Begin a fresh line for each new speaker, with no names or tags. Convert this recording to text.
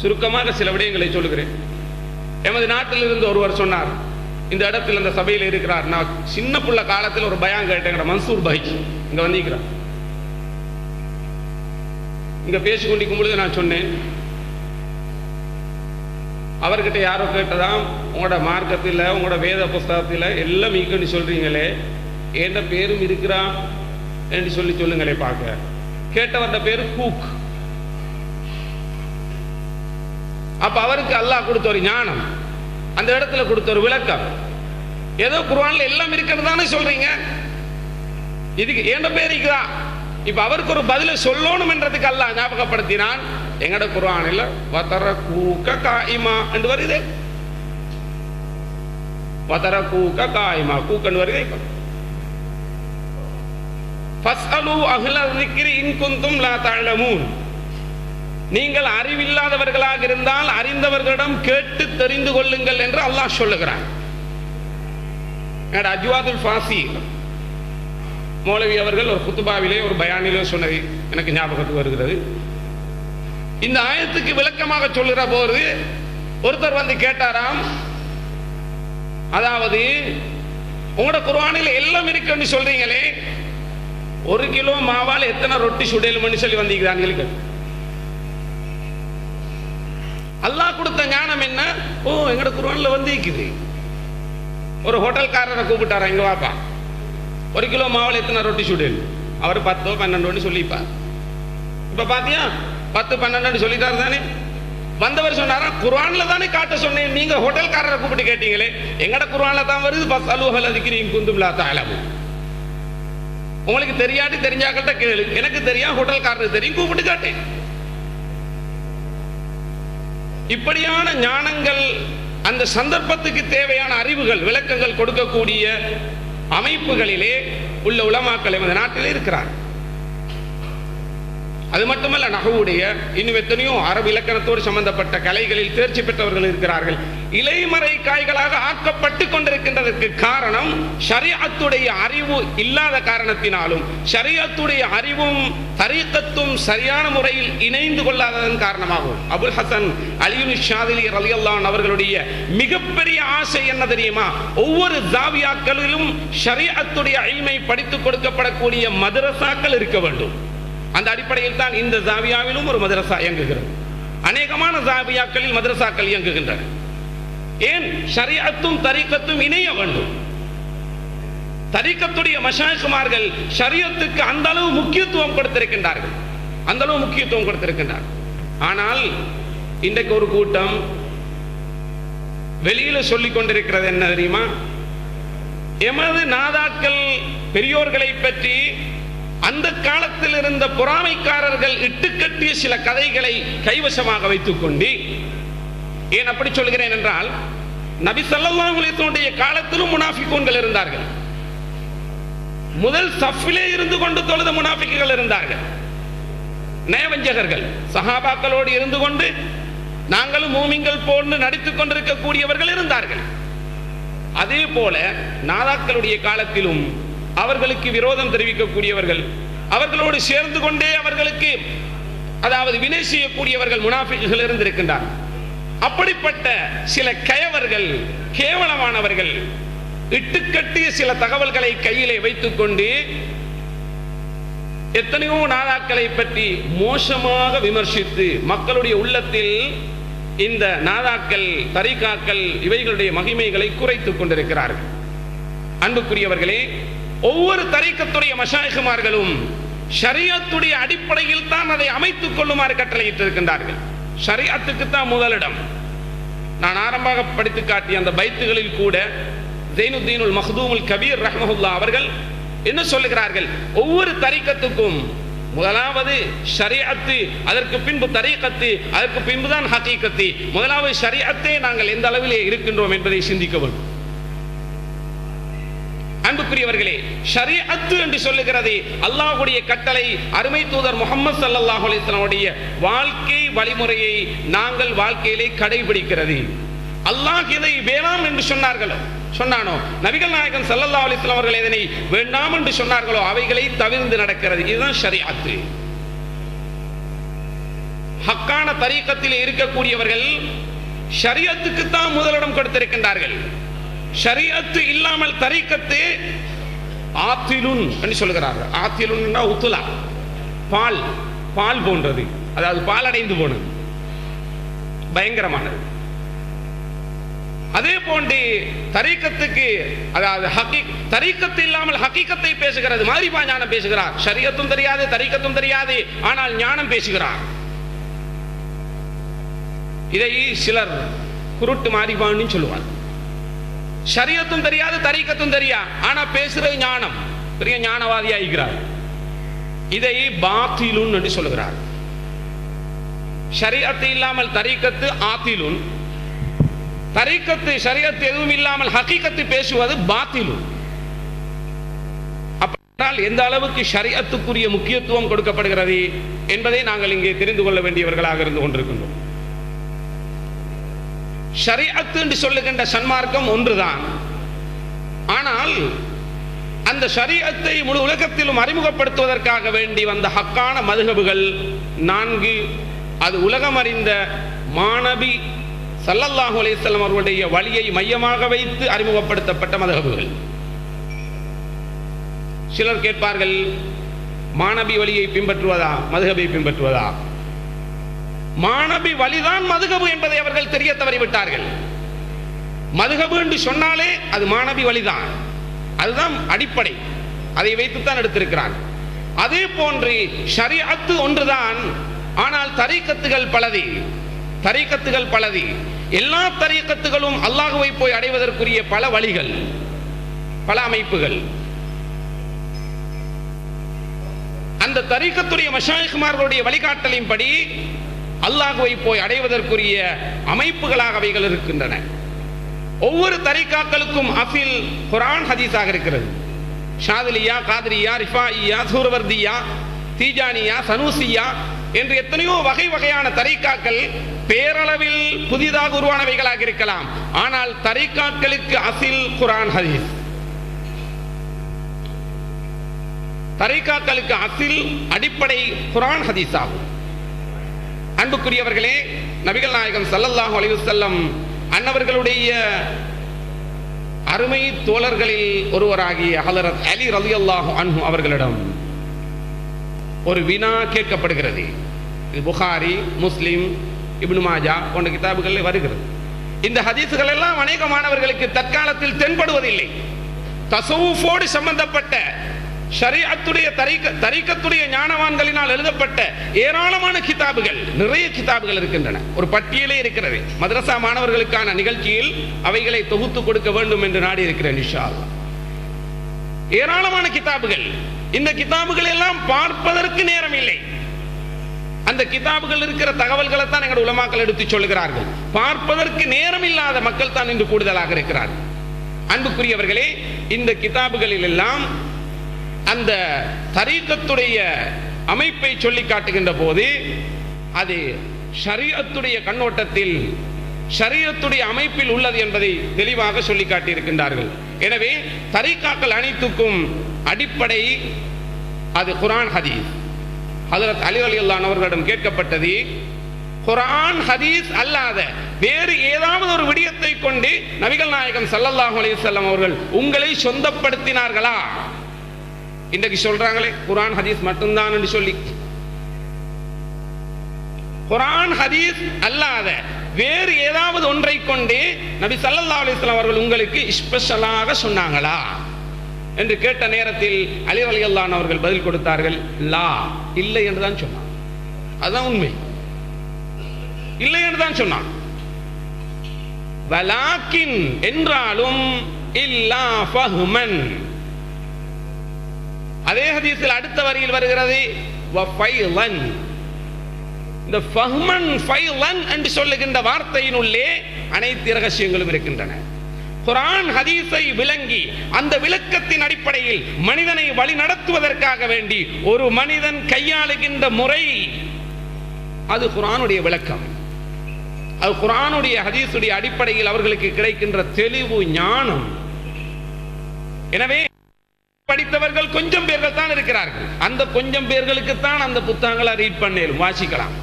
சுருக்கமாக சில விடயங்களை சொல்லுகிறேன். எமது நாட்டிலிருந்து ஒருவர் சொன்னார் இந்த இடத்தில் அந்த சபையில் இருக்கிறார். நான் சின்ன புள்ள காலத்தில் ஒரு பயம் கேட்டேன் மன்சூர் பாய். இங்க வந்திருக்கிறார். இங்க பேசிக் கொண்டிருக்கும் பொழுது நான் சொன்னேன் அவர்கிட்ட யாரோ கேட்டதான் உங்களோட மார்க்கத்தில் உங்களோட வேத புஸ்தகத்தில் எல்லாம் ஈக்கன்னு சொல்றீங்களே என்ன பேரும் இருக்கிறா என்று சொல்லி சொல்லுங்களே பார்க்க. கேட்டவர்கிட்ட பேர் கூக். அப்ப அவருக்கு அல்லாஹ் கொடுத்த ஒரு ஞானம். அந்த இடத்துல கொடுத்த ஒரு விளக்கம். ஏதோ குர்வானில் எல்லாம் இருக்கிறது தானே சொல்கிறீங்க இதுக்கு ஏண்ட பேருக்கு தான் இப்போ அவருக்கு ஒரு பதிலை சொல்லணும் என்றதுக்கு அல்லாஹ் ஞாபகப்படுத்தினான். எங்கட குர்வானில் வத்தர கூக்க காயிமா என்று வருது. வத்தர கூக்க காயிமா கூக்கன்னு வருது இப்போ. ஃபஸ்அலு அஹ்ல திக்ரி இன் குந்தும் லா தஅலமூன் நீங்கள் அறிவில்லாதவர்களாக இருந்தால் அறிந்தவர்களிடம் கேட்டு தெரிந்து கொள்ளுங்கள் என்று அல்லாஹ் சொல்லுகிறான். அஜ்வாதுல் ஃபாசி? மௌலவி அவர்கள் ஒரு குத்துபாவிலே ஒரு பயானிலே சொன்னது எனக்கு ஞாபகத்துக்கு வருகிறது. இந்த ஆயத்துக்கு விளக்கமாக சொல்லுற போது ஒருத்தர் வந்து கேட்டாராம் அதாவது உங்களோட குர்ஆனில் எல்லாம் இருக்குன்னு சொல்றீங்களே ஒரு கிலோ மாவால் எத்தனை ரொட்டி சுடையலும்னு சொல்லி வந்தீங்க அல்லாஹ் கொடுத்த ஞானம் என்ன? ஓ எங்கட குருவானில் வந்து இருக்குது ஒரு ஹோட்டல்காரரை கூப்பிட்டாரா இங்கே வாப்பா. ஒரு கிலோ மாவில் எத்தனை ரொட்டி சுடுன்னு. அவர் பத்தோ பன்னெண்டு சொல்லிப்பார். இப்போ பார்த்தியா பத்து பன்னெண்டு சொல்லிட்டாரு தானே. வந்தவர் சொன்னாரா குர்ஆன்ல தானே காட்ட சொன்னேன். நீங்க ஹோட்டல்காரரை கூப்பிட்டு கேட்டீங்களே. எங்கட குர்ஆன்ல தான் வருது. பஸ் அலுவல் அதிக்கிறீங்க குந்தும்லா உங்களுக்கு தெரியாட்டி தெரிஞ்சாக்கிட்ட கேளு. எனக்கு தெரியா ஹோட்டல்காரருக்கு தெரியும் கூப்பிட்டு காட்டேன் இப்படியான ஞானங்கள் அந்த சந்தர்ப்பத்துக்கு தேவையான அறிவுகள் விளக்கங்கள் கொடுக்கக்கூடிய அமைப்புகளிலே உள்ள உலமாக்கள் எமது நாட்டில் இருக்கிறார் அது மட்டுமல்ல நகவுடைய இன்னும் எத்தனையோ அரபு இலக்கணத்தோடு சம்பந்தப்பட்ட கலைகளில் தேர்ச்சி பெற்றவர்கள் இருக்கிறார்கள். இலைமறை காய்களாக ஆக்கப்பட்டு கொண்டிருக்கின்றதற்கு காரணம் ஷரியத்துடைய அறிவு இல்லாத காரணத்தினாலும் ஷரியத்துடைய அறிவும் தரீக்கத்தும் சரியான முறையில் இணைந்து கொள்ளாததன் காரணமாகும். அபுல் ஹசன் அலியுல் ஷாதிலி ரலியல்லான் அவர்களுடைய மிகப்பெரிய ஆசை என்ன தெரியுமா? ஒவ்வொரு ஜாவியாக்களிலும் ஷரியத்துடைய அழிமை படித்துக் கொடுக்கப்படக்கூடிய மதரசாக்கள் இருக்க வேண்டும். அந்த அடிப்படையில் தான் இந்த ஜாவியாவிலும் ஒரு மதரசா இயங்குகிறது. அநேகமான ஜாபியாக்களில் மதரசாக்கள் இயங்குகின்றன. ஏன் ஷரியத்தும் இணைய வேண்டும்? தரிக்கத்துடைய மஷாய்குமார்கள் ஷரியத்துக்கு அந்த அளவு முக்கியத்துவம் கொடுத்திருக்கின்றார்கள். அந்த அளவு முக்கியத்துவம் கொடுத்திருக்கின்றார்கள். ஆனால் இன்றைக்கு ஒரு கூட்டம் வெளியில சொல்லிக் கொண்டிருக்கிறது என்ன தெரியுமா? எமது நாதாக்கள் பெரியோர்களை பற்றி அந்த காலத்தில் இருந்த பொறாமைக்காரர்கள் இட்டுக்கட்டிய சில கதைகளை கைவசமாக வைத்துக் கொண்டு ஏன் அப்படி சொல்கிறேன் என்றால் நபி ஸல்லல்லாஹு அலைஹி காலத்திலும் முனாஃபிகோன்கள் இருந்தார்கள். முதல் சஃபிலே இருந்து கொண்டு தொழுத முனாஃபிக்குகள் இருந்தார்கள். நயவஞ்சகர்கள் சஹாபாக்களோடு இருந்து கொண்டு நாங்களும் மூமிங்கள் போன்று நடித்துக் கொண்டிருக்கக்கூடியவர்கள் இருந்தார்கள். அதே போல நாதாக்களுடைய காலத்திலும் அவர்களுக்கு விரோதம் தெரிவிக்கக்கூடியவர்கள் அவர்களோடு சேர்ந்து கொண்டே அவர்களுக்கு அதாவது வினை செய்யக்கூடியவர்கள் முனாஃபிக்குகள் இருந்திருக்கின்றார்கள். அப்படிப்பட்ட சில கயவர்கள் கேவலமானவர்கள் இட்டுக்கட்டிய சில தகவல்களை கையிலே வைத்துக் கொண்டு எத்தனையோ நாதாக்களை பற்றி மோசமாக விமர்சித்து மக்களுடைய உள்ளத்தில் இந்த நாதாக்கள் தரிகாக்கள் இவைகளுடைய மகிமைகளை குறைத்துக் கொண்டிருக்கிறார்கள். அன்புக்குரியவர்களே ஒவ்வொரு தரிக்கத்துடைய மஷாயகுமார்களும் ஷரியத்துடைய அடிப்படையில் தான் அதை அமைத்துக் கொள்ளுமாறு கட்டளையிட்டிருக்கின்றார்கள். ஷரியத்துக்கு தான் முதலிடம். நான் ஆரம்பமாக படித்து காட்டிய அந்த பைத்துகளில் கூட ஜெயினுத்தீனுல் மஹதூமுல் கபீர் ரஹமஹுல்லா அவர்கள் என்ன சொல்லுகிறார்கள்? ஒவ்வொரு தரிக்கத்துக்கும் முதலாவது ஷரியத்து அதற்கு பின்பு தரீக்கத்து அதற்கு பின்புதான் ஹக்கீக்கத்து முதலாவது ஷரியத்தே நாங்கள் எந்த அளவிலே இருக்கின்றோம் என்பதை சிந்திக்க வேண்டும். அன்புக்குரியவர்களே ஷரியத்து என்று சொல்லுகிறது அல்லாஹுடைய கட்டளை அருமை தூதர் முகமது சல்லல்லாஹு அலிஸ்லாமுடைய வாழ்க்கை வழிமுறையை நாங்கள் வாழ்க்கையிலே கடைபிடிக்கிறது. அல்லாஹ் இதை வேணாம் என்று சொன்னார்களோ சொன்னானோ நபிகள் நாயகன் சல்லல்லா அலிஸ்லாம் அவர்கள் இதனை வேண்டாம் என்று சொன்னார்களோ அவைகளை தவிர்ந்து நடக்கிறது. இதுதான் ஷரியாத்து ஹக்கான தரீக்கத்தில் இருக்கக்கூடியவர்கள் ஷரியத்துக்கு தான் முதலிடம் கொடுத்திருக்கின்றார்கள். ஷரியத்து இல்லாமல் தரிக்கத்து ஆத்திலுன் என்று சொல்லுகிறார்கள். ஆத்திலுன்னா உத்துலா. பால் பால் போன்றது. அதாவது பால் அடைந்து போனது. பயங்கரமானது. அதே போன்று தரீக்கத்துக்கு அதாவது ஹக்கி தரீக்கத்து இல்லாமல் ஹக்கீக்கத்தை பேசுகிறது மாதிரி ஞானம் பேசுகிறார். சரியத்தும் தெரியாது தரீக்கத்தும் தெரியாது. ஆனால் ஞானம் பேசுகிறார். இதை சிலர் குருட்டு மாறிபான்னு சொல்லுவார் சரியத்தும் தெரியாது தரீக்கத்தும் தெரியா ஆனா பேசுறது ஞானம். பெரிய ஞானவாதி ஆகிறார் இதை பாத்திலுன் என்று சொல்லுகிறார். ஷரியத்து இல்லாமல் தரீக்கத்து ஆத்திலுன். தரீக்கத்து ஷரியத்து எதுவும் இல்லாமல் ஹக்கீக்கத்து பேசுவது பாத்திலுன். ஆனால் எந்த அளவுக்கு ஷரியத்துக்குரிய முக்கியத்துவம் கொடுக்கப்படுகிறது என்பதை நாங்கள் இங்கே தெரிந்து கொள்ள வேண்டியவர்களாக இருந்து கொண்டிருக்கின்றோம். ஷரியத்து என்று சொல்லுகின்ற சன்மார்க்கம் ஒன்றுதான். ஆனால் அந்த ஷரியத்தை முழு உலகத்திலும் அறிமுகப்படுத்துவதற்காக வேண்டி வந்த ஹக்கான மதுகபுகள் நான்கு அது உலகம் அறிந்த மாணவி சல்லல்லாஹு அலிஸ்லாம் அவர்களுடைய வழியை மையமாக வைத்து அறிமுகப்படுத்தப்பட்ட மதுகபுகள். சிலர் கேட்பார்கள் மாணவி வழியை பின்பற்றுவதா மதுகபை பின்பற்றுவதா? மாணவி வழிதான் மதுகபு என்பதை அவர்கள் தெரிய தவறிவிட்டார்கள். மதுகபு என்று சொன்னாலே அது மாணவி வழிதான் அதுதான் அடிப்படை. அதை வைத்துத்தான் எடுத்திருக்கிறான். அதே போன்று ஷரியத்து ஒன்றுதான். ஆனால் தரிக்கத்துகள் பலதி. தரிக்கத்துகள் பலதி. எல்லா தரிக்கத்துகளும் அல்லாஹுவை போய் அடைவதற்குரிய பல வழிகள் பல அமைப்புகள். அந்த தரிக்கத்துடைய மஷாயிகுமார்களுடைய வழிகாட்டலின்படி அல்லாஹுவை போய் அடைவதற்குரிய அமைப்புகளாக அவைகள் இருக்கின்றன. ஒவ்வொரு தரிகாக்களுக்கும் அஃபில் குரான் ஹதீஸாக இருக்கிறது. ஷாதிலியா காதிரியா ரிஃபாயியா சூரவர்தியா தீஜானியா சனூசியா என்று எத்தனையோ வகை வகையான தரிகாக்கள் பேரளவில் புதிதாக உருவானவைகளாக இருக்கலாம். ஆனால் தரிகாக்களுக்கு அசில் குரான் ஹதீஸ். தரிகாக்களுக்கு அசில் அடிப்படை குரான் ஹதீஸ் ஆகும். அன்புக்குரியவர்களே நபிகள் நாயகம் சல்லல்லாஹு அலைஹி வஸல்லம் அன்னவர்களுடைய அருமை தோழர்களில் ஒருவராகிய ஹலரத் அலி ரலியல்லாஹு அன்ஹு அவர்களிடம் ஒரு வினா கேட்கப்படுகிறது. இது புகாரி முஸ்லிம் இப்னு மாஜா போன்ற கிதாபுகளில் வருகிறது. இந்த ஹதீஸுகள் எல்லாம் அநேக மாணவர்களுக்கு தற்காலத்தில் தென்படுவதில்லை. தசவுஃபோடு சம்பந்தப்பட்ட ஷரியத்துடைய தரிக்க தரிக்கத்துடைய ஞானவான்களினால் எழுதப்பட்ட ஏராளமான கிதாபுகள் நிறைய கிதாபுகள் இருக்கின்றன. ஒரு பட்டியலே இருக்கிறது. மதரசா மாணவர்களுக்கான நிகழ்ச்சியில் அவைகளை தொகுத்து கொடுக்க வேண்டும் என்று நாடி இருக்கிறேன் ஏராளமான கிதாபுகள். இந்த கிதாபுகள் எல்லாம் பார்ப்பதற்கு நேரம் இல்லை. அந்த கிதாபுகள் இருக்கிற தகவல்களை தான் எங்கள் உலமாக்கள் எடுத்து சொல்லுகிறார்கள் பார்ப்பதற்கு நேரம் இல்லாத மக்கள் தான் இன்று கூடுதலாக இருக்கிறார்கள். அன்புக்குரியவர்களே இந்த கிதாபுகளில் எல்லாம் அந்த தரீக்கத்துடைய அமைப்பை சொல்லி காட்டுகின்ற போது அது ஷரியத்துடைய கண்ணோட்டத்தில் ஷரியத்துடைய அமைப்பில் உள்ளது என்பதை தெளிவாக சொல்லி காட்டியிருக்கின்றார்கள். எனவே தரிகாக்கள் அனைத்துக்கும் அடிப்படை அது குரான் ஹதீஸ். ஹதரத் அலி அவர்களிடம் கேட்கப்பட்டது குரான் ஹதீஸ் அல்லாத வேறு ஏதாவது ஒரு விடயத்தை கொண்டு நபிகள் நாயகம் சல்லல்லாஹு அலைஹி அவர்கள் உங்களை சொந்தப்படுத்தினார்களா? இன்றைக்கு சொல்றாங்களே குரான் ஹதீஸ் மட்டும்தான் சொல்லி. குரான் ஹதீஸ் அல்லாத வேறு ஏதாவது ஒன்றை கொண்டு நபி சல்லா அலிஸ்லாம் அவர்கள் உங்களுக்கு ஸ்பெஷலாக சொன்னாங்களா? என்று கேட்ட நேரத்தில் அலி அவர்கள் பதில் கொடுத்தார்கள் லா இல்லை என்று தான் சொன்னான் அதுதான் உண்மை. இல்லை என்று தான் சொன்னான் வலாக்கின் என்றாலும் இல்லா ஃபஹ்மன். அதே ஹதீஸில் அடுத்த வரியில் வருகிறது இந்த ஃபஹ்மன் ஃபைலன் என்று சொல்லுகின்ற வார்த்தையினுள்ளே அனைத்து ரகசியங்களும் இருக்கின்றன. குரான் ஹதீஸை விளங்கி அந்த விளக்கத்தின் அடிப்படையில் மனிதனை வழி நடத்துவதற்காக வேண்டி ஒரு மனிதன் கையாளுகின்ற முறை அது குரானுடைய விளக்கம். அது குரானுடைய ஹதீஸுடைய அடிப்படையில் அவர்களுக்கு கிடைக்கின்ற தெளிவு ஞானம். எனவே படித்தவர்கள் கொஞ்சம் பேர்கள் தான் இருக்கிறார்கள். அந்த கொஞ்சம் பேர்களுக்கு தான் அந்த புத்தகங்களை ரீட் பண்ணேலும் வாசிக்கலாம்.